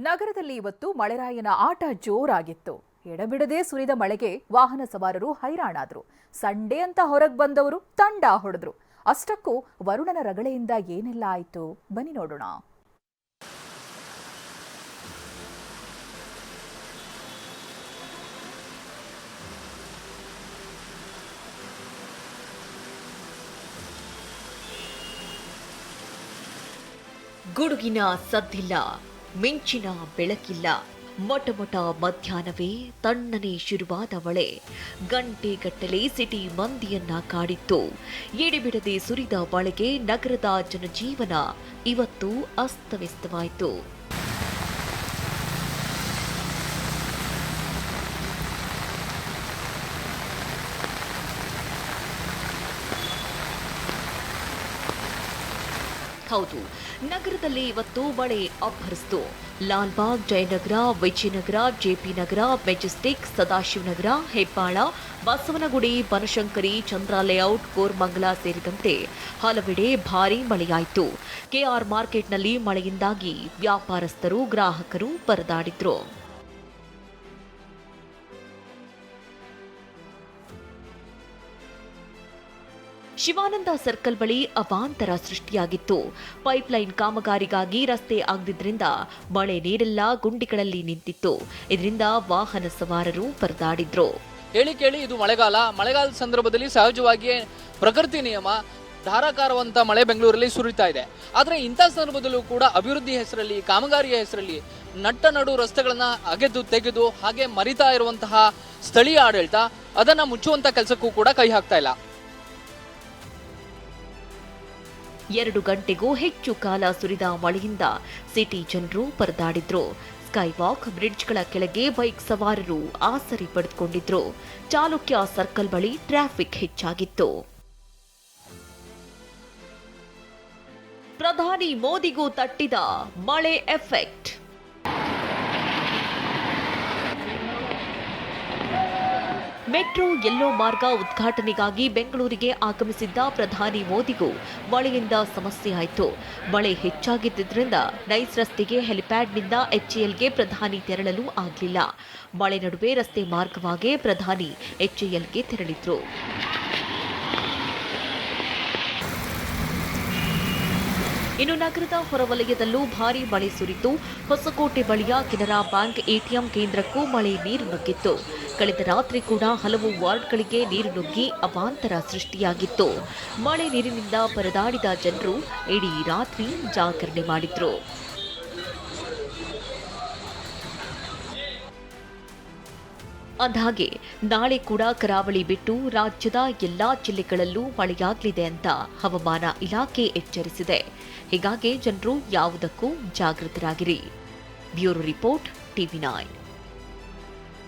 ನಗರದಲ್ಲಿ ಇವತ್ತು ಮಳೆರಾಯನ ಆಟ ಜೋರಾಗಿತ್ತು. ಎಡಬಿಡದೆ ಸುರಿದ ಮಳೆಗೆ ವಾಹನ ಸವಾರರು ಹೈರಾಣಾದ್ರು. ಸಂಡೇ ಅಂತ ಹೊರಗೆ ಬಂದವರು ತಂಡ ಹೊಡೆದ್ರು. ಅಷ್ಟಕ್ಕೂ ವರುಣನ ರಗಳೆಯಿಂದ ಏನೆಲ್ಲ ಆಯಿತು? ಬನ್ನಿ ನೋಡೋಣ. ಗುಡುಗಿನ ಸದ್ದಿಲ್ಲ. ಮಿಂಚಿನ ಬೆಳಕಿಲ್ಲ. ಮೊಟಮೊಟ ಮಧ್ಯಾಹ್ನವೇ ತಣ್ಣನೆ ಶುರುವಾದ ಮಳೆ ಗಂಟೆಗಟ್ಟಲೆ ಸಿಟಿ ಮಂದಿಯನ್ನ ಕಾಡಿತ್ತು. ಎಡೆಬಿಡದೆ ಸುರಿದ ಮಳೆಗೆ ನಗರದ ಜನಜೀವನ ಇವತ್ತು ಅಸ್ತವ್ಯಸ್ತವಾಯಿತು. ಹೌದು. ನಗರದಲ್ಲಿ ಇವತ್ತು ಮಳೆ ಅಬ್ಬರಿಸಿತು Lalbagh, Jayanagar, Vijayanagar, JP Nagar, Majestic, Sadashivanagar, Hebbal, Basavanagudi, Banashankari, Chandra layout, Koramangala ಸೇರಿದಂತೆ ಹಲವೆಡೆ ಭಾರೀ ಮಳೆಯಾಯಿತು. ಕೆಆರ್ ಮಾರ್ಕೆಟ್ನಲ್ಲಿ ಮಳೆಯಿಂದಾಗಿ ವ್ಯಾಪಾರಸ್ಥರು, ಗ್ರಾಹಕರು ಪರದಾಡಿದ್ರು. ಶಿವಾನಂದ ಸರ್ಕಲ್ ಬಳಿ ಅವಾಂತರ ಸೃಷ್ಟಿಯಾಗಿತ್ತು. ಪೈಪ್ಲೈನ್ ಕಾಮಗಾರಿಗಾಗಿ ರಸ್ತೆ ಆಗದಿದ್ದರಿಂದ ಮಳೆ ನೀರೆಲ್ಲ ಗುಂಡಿಗಳಲ್ಲಿ ನಿಂತಿತ್ತು. ಇದರಿಂದ ವಾಹನ ಸವಾರರು ಪರದಾಡಿದ್ರು. ಹೇಳಿ ಕೇಳಿ ಇದು ಮಳೆಗಾಲ. ಮಳೆಗಾಲದ ಸಂದರ್ಭದಲ್ಲಿ ಸಹಜವಾಗಿಯೇ ಪ್ರಕೃತಿ ನಿಯಮ ಧಾರಾಕಾರವಂತ ಮಳೆ ಬೆಂಗಳೂರಲ್ಲಿ ಸುರಿತಾ ಇದೆ. ಆದರೆ ಇಂಥ ಸಂದರ್ಭದಲ್ಲೂ ಕೂಡ ಅಭಿವೃದ್ಧಿ ಹೆಸರಲ್ಲಿ, ಕಾಮಗಾರಿಯ ಹೆಸರಲ್ಲಿ ನಟ್ಟ ನಡು ರಸ್ತೆಗಳನ್ನ ಅಗೆದು ತೆಗೆದು ಹಾಗೆ ಮರಿತಾ ಇರುವಂತಹ ಸ್ಥಳೀಯ ಆಡಳಿತ ಅದನ್ನ ಮುಚ್ಚುವಂತ ಕೆಲಸಕ್ಕೂ ಕೂಡ ಕೈ ಹಾಕ್ತಾ ಇಲ್ಲ. ಎರಡು ಗಂಟೆಗೂ ಹೆಚ್ಚು ಕಾಲ ಸುರಿದ ಮಳೆಯಿಂದ ಸಿಟಿ ಜನರು ಪರದಾಡಿದ್ರು. ಸ್ಕೈವಾಕ್ ಬ್ರಿಡ್ಜ್ಗಳ ಕೆಳಗೆ ಬೈಕ್ ಸವಾರರು ಆಸರಿ ಪಡೆದುಕೊಂಡಿದ್ರು. ಚಾಲುಕ್ಯ ಸರ್ಕಲ್ ಬಳಿ ಟ್ರಾಫಿಕ್ ಹೆಚ್ಚಾಗಿತ್ತು. ಪ್ರಧಾನಿ ಮೋದಿಗೂ ತಟ್ಟಿದ ಮಳೆ ಎಫೆಕ್ಟ್. ಮೆಟ್ರೋ ಎಲ್ಲೋ ಮಾರ್ಗ ಉದ್ಘಾಟನೆಗಾಗಿ ಬೆಂಗಳೂರಿಗೆ ಆಗಮಿಸಿದ್ದ ಪ್ರಧಾನಿ ಮೋದಿಗೂ ಮಳೆಯಿಂದ ಸಮಸ್ಯೆ ಆಯಿತು. ಮಳೆ ಹೆಚ್ಚಾಗಿದ್ದರಿಂದ ನೈಸ್ ರಸ್ತೆಗೆ ಹೆಲಿಪ್ಯಾಡ್ನಿಂದ ಎಚ್ಎಎಲ್ಗೆ ಪ್ರಧಾನಿ ತೆರಳಲು ಆಗಲಿಲ್ಲ. ಮಳೆ ನಡುವೆ ರಸ್ತೆ ಮಾರ್ಗವಾಗಿ ಪ್ರಧಾನಿ ಎಚ್ಎಎಲ್ಗೆ ತೆರಳಿದ್ರು. ಇನ್ನು ನಗರದ ಹೊರವಲಯದಲ್ಲೂ ಭಾರಿ ಮಳೆ ಸುರಿತು ಹೊಸಕೋಟೆ ಬಳಿಯ ಕೆನರಾ ಬ್ಯಾಂಕ್ ಎಟಿಎಂ ಕೇಂದ್ರಕ್ಕೂ ಮಳೆ ನೀರು ನುಗ್ಗಿತ್ತು. ಕಳೆದ ರಾತ್ರಿ ಕೂಡ ಹಲವು ವಾರ್ಡ್ಗಳಿಗೆ ನೀರು ನುಗ್ಗಿ ಅವಾಂತರ ಸೃಷ್ಟಿಯಾಗಿತ್ತು. ಮಳೆ ನೀರಿನಿಂದ ಪರದಾಡಿದ ಜನರು ಇಡೀ ರಾತ್ರಿ ಜಾಗರಣೆ ಮಾಡಿದ್ರು. ಅಂದಹಾಗೆ, ನಾಳೆ ಕೂಡ ಕರಾವಳಿ ಬಿಟ್ಟು ರಾಜ್ಯದ ಎಲ್ಲಾ ಜಿಲ್ಲೆಗಳಲ್ಲೂ ಮಳೆಯಾಗಲಿದೆ ಅಂತ ಹವಾಮಾನ ಇಲಾಖೆ ಎಚ್ಚರಿಸಿದೆ. ಹೀಗಾಗಿ ಜನರು ಯಾವುದಕ್ಕೂ ಜಾಗೃತರಾಗಿರಿ. Bureau report, TV nine.